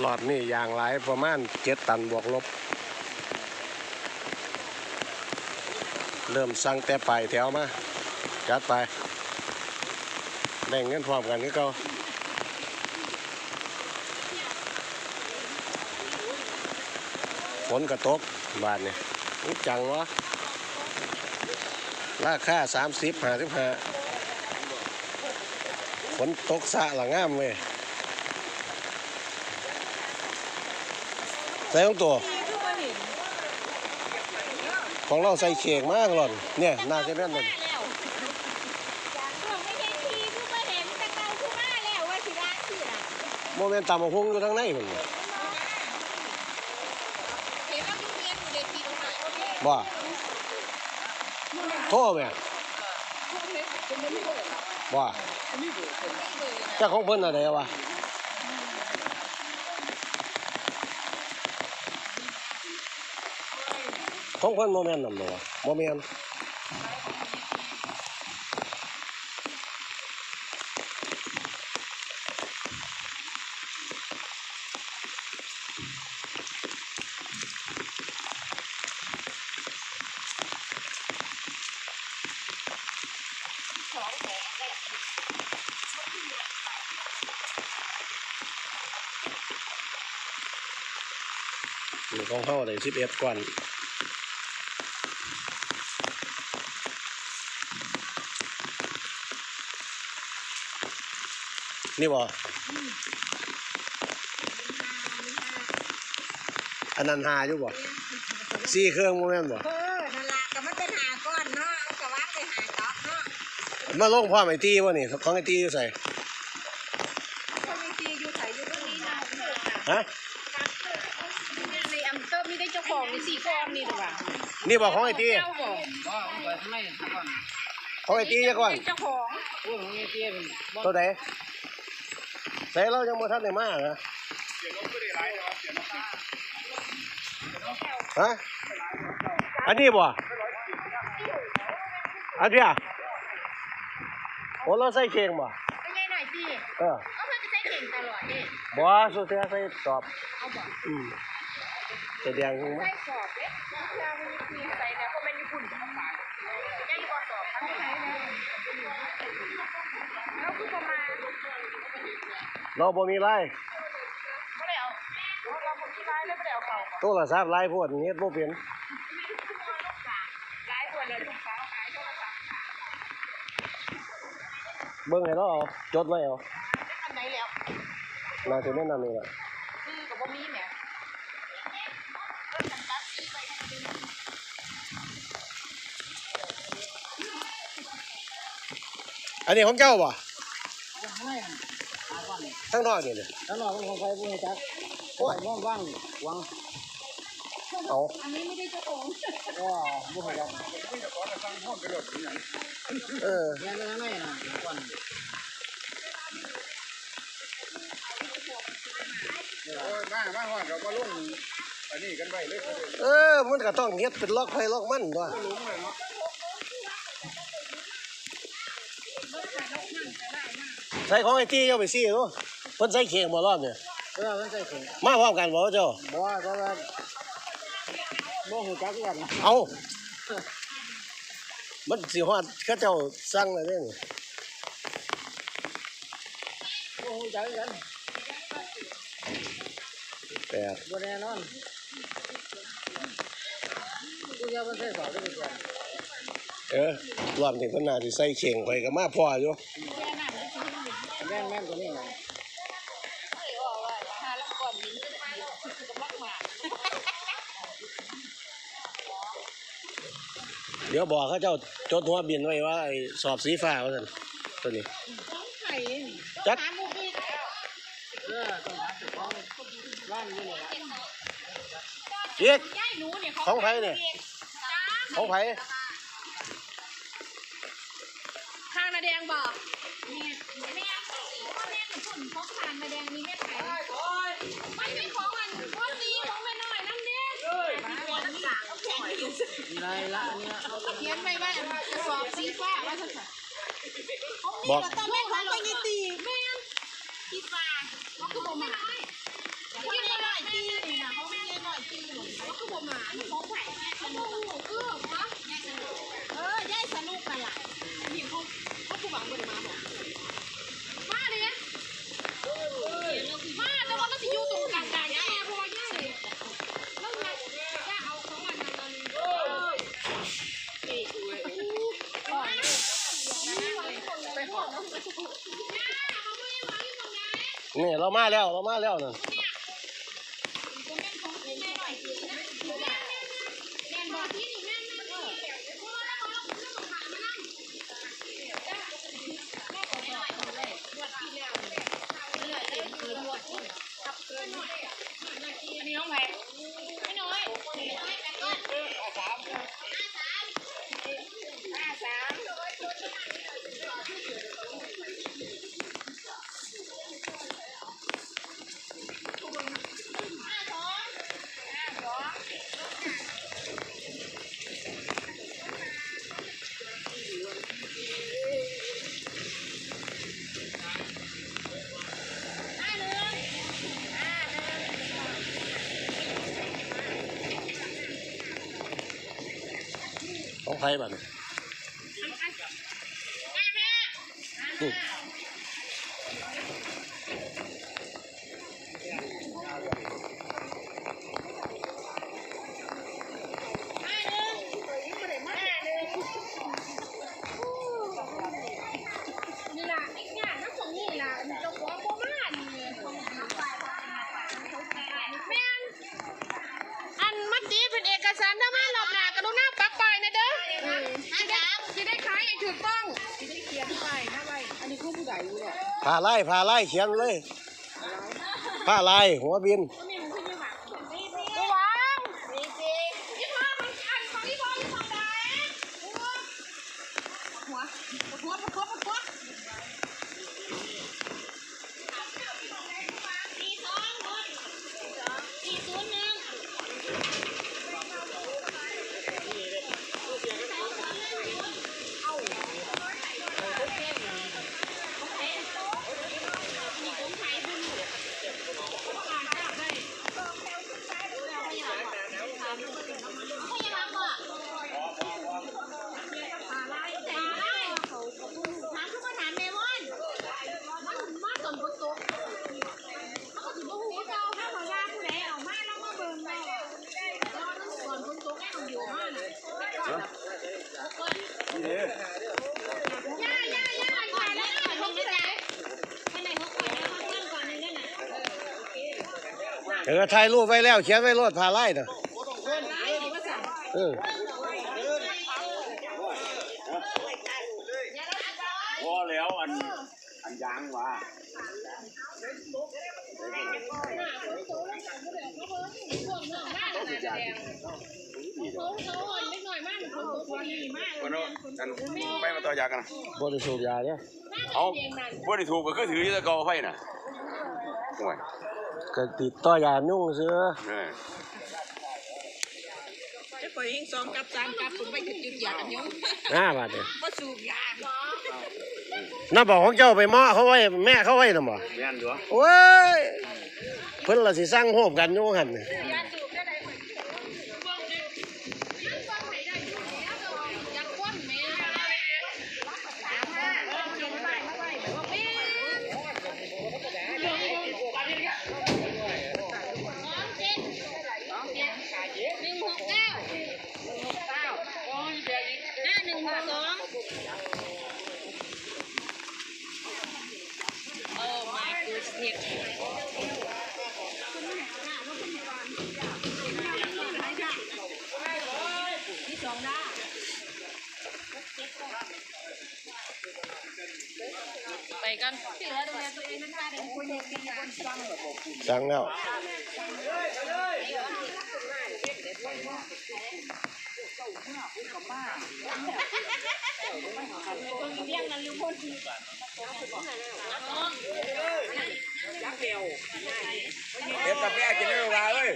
หลอดนี่ยางหลายประมาณเจ็ดตันบวกลบ เริ่มสั่งแต่ปลายแถวมา จัดไปแบ่งเงินพร้อมกันก็เก่าฝนกระตกบาทเนี่ยจังวะราคาสามสิบห้าสิบห้าฝนตกสะละงามเว้ย ใส่ของตัว ของเราใส่เข่งมากหล่อนเนี่ยน่าจะแม่นหล่อนแล้วไม่ใช่ทีผู้มาเห็นแต่เก่าผู้มาแล้วว่าสิร้านสิล่ะโมเมนต์ตามมาพุงอยู่ทางในมันเห็นว่าทุเรียนอยู่ในทีตรงไหนบ่โทษแม่บ่เจ้าของเพิ่นอะไรวะ ของเพิ่นโมเมนต์นำบ่วะโมเมนต์นี่ของเฮาได้11ก้อน นี่บ่อันนั้นหาอยู่บ่สี่เครื่องโมเมนต์บ่เออนั่นล่ะก็มันเป็นหาก้อนเนาะเอากระวังไปหาก๊อกเนาะมาลงพร้อมไอ้ตีบ่นี่ของไอ้ตีอยู่ใส่คนมีทีอยู่ใส่อยู่ตรงนี้นะฮะในอำเภอมีได้เจ้าของมีสี่ฟอร์มนี่หรือเปล่านี่บ่ของไอ้ตีเจ้าบอกว่าผมเปิดทำไมทำก่อนของไอ้ตีจักก่อนเจ้าของโอ้ยผมมีเตี้ยเป็น บ่ตัวใดใส่เรายังบ่ทันได้มาเหรอฮะอันนี้บ่อันเนี้ยโอ้เราใส่เข่งบ่เป็นไงหน่อยสิเออเอาเพื่อนไปใช้เก่งตลอดนี่บ่สุดท้ายใส่ตอบเอาบอกอืมแสดงใส่สอบเอ๊ะยามันมีใส่แล้วก็เป็นญี่ปุ่นกับภาษายังอยู่ก่อนสอบทั้งไหนแล้วคือประมาณ เราบ่มีไลน์ไม่ได้เอาเราผมที่ร้ายเลยไม่ได้เอาเก่าโทรศัพท์ไลน์พวกนี้เฮ็ดบ่เป็นร้ายกว่าเลยลูกสาวขายโทรศัพท์เบิ่งให้เราเอาจดไว้เอาอันไหนแล้วน่าจะแนะนำนี่ล่ะซื้อกับบ่มีเนี่ยอันนี้ของเจ้าบ่ทำไมหาก่อนทั้งนอกนี่เด้อแล้วนอกของใครผู้จักโอ้ยว่างว่างวังเอาอันนี้ไม่ได้เจ้าของว่าผู้จักเออแม่นไม่นะก่อนมามาฮอดเราก็ลงอันนี้กันไว้เลยเออมันก็ต้องเฮ็ดเป็นล็อกไผล็อกมันตัวลงเลยเนาะใส่ของไอ้ตี้เจ้าไปซี่ดู เพิ่นใส่เข่งบ่รอบเนี่ยเออมันใส่ถุงมาพร้อมกันบ่เจ้าบ่ว่าเพราะว่าบ่หูจักกันเอามันสิฮอดเขาเจ้าสั่งแล้วเด้นี่บ่หูจักกันแปดบ่แน่นอนผู้จักมันใส่สอบได้บ่เออรอบนี้เพิ่นน่าสิใส่เข่งไปก็มาพออยู่แม่นแม่นตัวนี้นะ เดี๋ยวบอกเขาเจ้าจดหัวบินไว้ว่าไอ้สอบสีฟ้าว่าซั่นตัวนี้ต้องไข่จักหาหมูพี่เออต้องหาเจ้าของร้านอยู่นี่ล่ะอีกย่ายหนูเนี่ยเขาของไผเนี่ยของไผ มาแดงบอกนี่แม่สีพ่อแม่กับผลพกผ่านมาแดงมีแม่ไผ่ไม่นม่ของมันพ่อสีของแม่น้อยน้ำเน้นไรละเนี่ยเขียนไว้ว่าสอบสีฟ้าว่าสักบอกแต่แม่ของไปในตีแม่ที่ฟ้าเขาคือบ่มาเขาไม่หน่อยตีนะเขาไม่หน่อยตีเขาคือบ่มาเขาไผ่สนุกคือเนาะเออยายสนุกไปละ ฝังบ่ได้มาบ่มาดิมาแต่ว่าก็สิอยู่ตรงกลางๆแม่เพราะว่าย่าเลยแล้วย่าย่าเอาของมันนั่นนั่นเออนี่โอ้ยไปขอแล้วย่าเขาไม่ได้วางอยู่ตรงไหนนี่เรามาแล้วเรามาแล้วนั่น 哎，好烦啊！ ของไผ่บัดนี้นี่ ไล่พาไล่เขียนเลยพาไล่หัวบิน ระวังนี่พ่อมันอันของนี่พ่ออยู่ฝั่งใดหัวหัวหัวหัวหัวสี่สองหกสี่ศูนย์หนึ่ง ย่าย่าย่าขายแล้วขายของที่ไหนข้างใน เดี๋ยวข้างก่ออถ่ายรูปไว้แล้ว เขียนไว้รถพาไล่น่ะเออ พอแล้วอันอันยางว่า เขาเขาอ่อนเล็กหน่อยมากเขาตัวดีมากคนนู้นอันไปมาต่อยากันนะบริสูบยาเนี่ยเอาบ่ได้ถูกก็คือถือจะกอไฟน่ะโอ้ยก็ติดต่อยายุ่งเสือ เออจะปล่อยให้ซ้อมกับจานกับผมไปจุดจุดยากันยุ่งห้าบาทเนี่ยมาสูบยาน้าบอกของเจ้าไปหม้อเขาไว้แม่เขาไว้น่ะบ่แม่นตัวโอ้ยเพิ่นละสิสร้างโฮมกันอยู่หั่นน่ะยาสูบได้ไหนคนยังฟังไหนได้อยู่แล้วอยากก้นแม่สามห้าเจ็ดไปไปแม่สองเจ็ดสองเจ็ดหนึ่งหกเก้าหกเก้าห้าหนึ่งหกสอง โอ้ my goodness ไปกันที่เหลือดูแลตัวเองนะคะเดี๋ยวคุยกันกันสั่งแล้วเฮ็ดกาแฟกินได้ว่าเอ้ย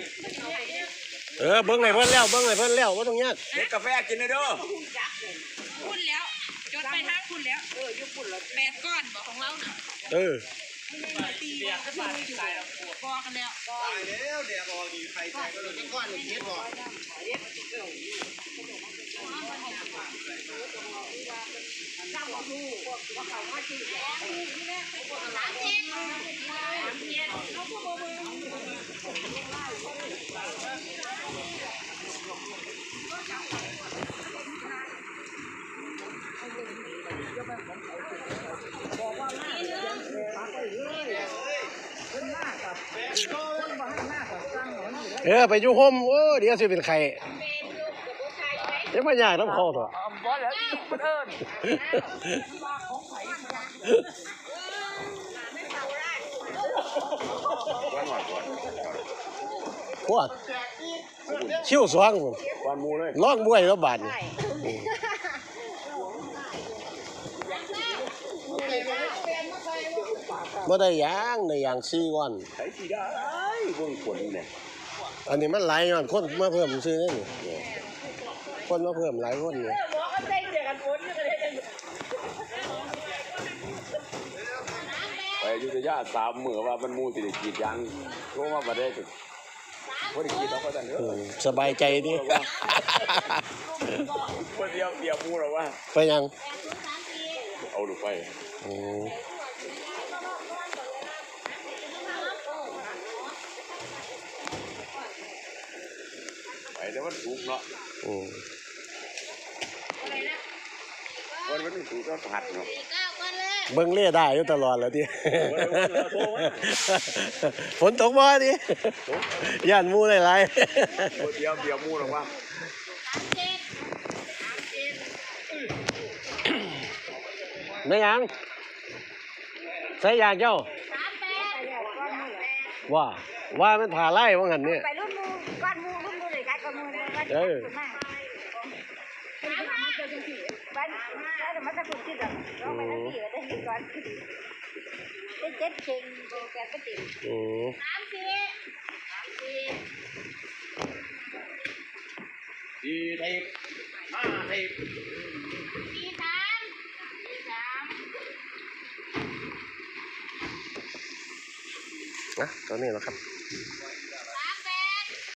เออเบิ่งให้เพิ่นแล้วเบิ่งให้เพิ่นแล้วบ่ต้องยากเฮ็ดกาแฟกินได้เด้อคุณแล้วจ ดไปทางคุณแล้ว เออยุคุณแล้วแปดก้อนบอกของเราน่ะเออเปียกขึ้นมาตายแล้วปวดพอกันแล้วตายแล้วเดี๋ยวบอกดีใครใส่ก็เลยก้อนหนึ่งเม็ด บอกเออไปอยู่โฮมโอ้เดี๋ยวสิเป็นไข่เดี๋ยวมายากน้ำคอเถอะบ่แล้วมันเพิ่นพวกคิ้วสว่างหมูเลองบวยแล้วบาดนี่ บ่ได้หยางได้หยางสี่วัน ใช้สีได้เบิ่งผลเนี่ยอันนี้มันหลายย้อนคนมาเพิ่มซื้อนี่นี่คนมาเพิ่มหลายคนนี่ไปอยุธยาสามมื้อว่ามันหมูสิได้กรีดยางเพราะว่าบ่ได้ก็บ่ได้กรีดดอกก็ซั่นเด้อือมสบายใจดิคนเดียวเดียวหมูแล้วว่า ไปยัง เอาลูกไป แต่มันถูกเนาะอืมวันมันถูกก็ผัดเนาะเบิ่งเล่ได้อยู่ตลอดแล้วดิฝนตกบ่ดิย่านหมู่หลายคนเดียวเดียวหมูแล้วว่าๆไม่ยังใส่ยางเจ้าว่าว่ามันถ่าไล่ว่างั้นเนี่ย เออบ้านแล้วมันจะคุณคิดแบบเราไปนั่งดีได้ก่อนได้เจ็ดเชิงแกก็ติดอืมสามสี่สามสี่ดีไทยห้าไทยสี่สามสี่สามนะตอนนี้แล้วครับ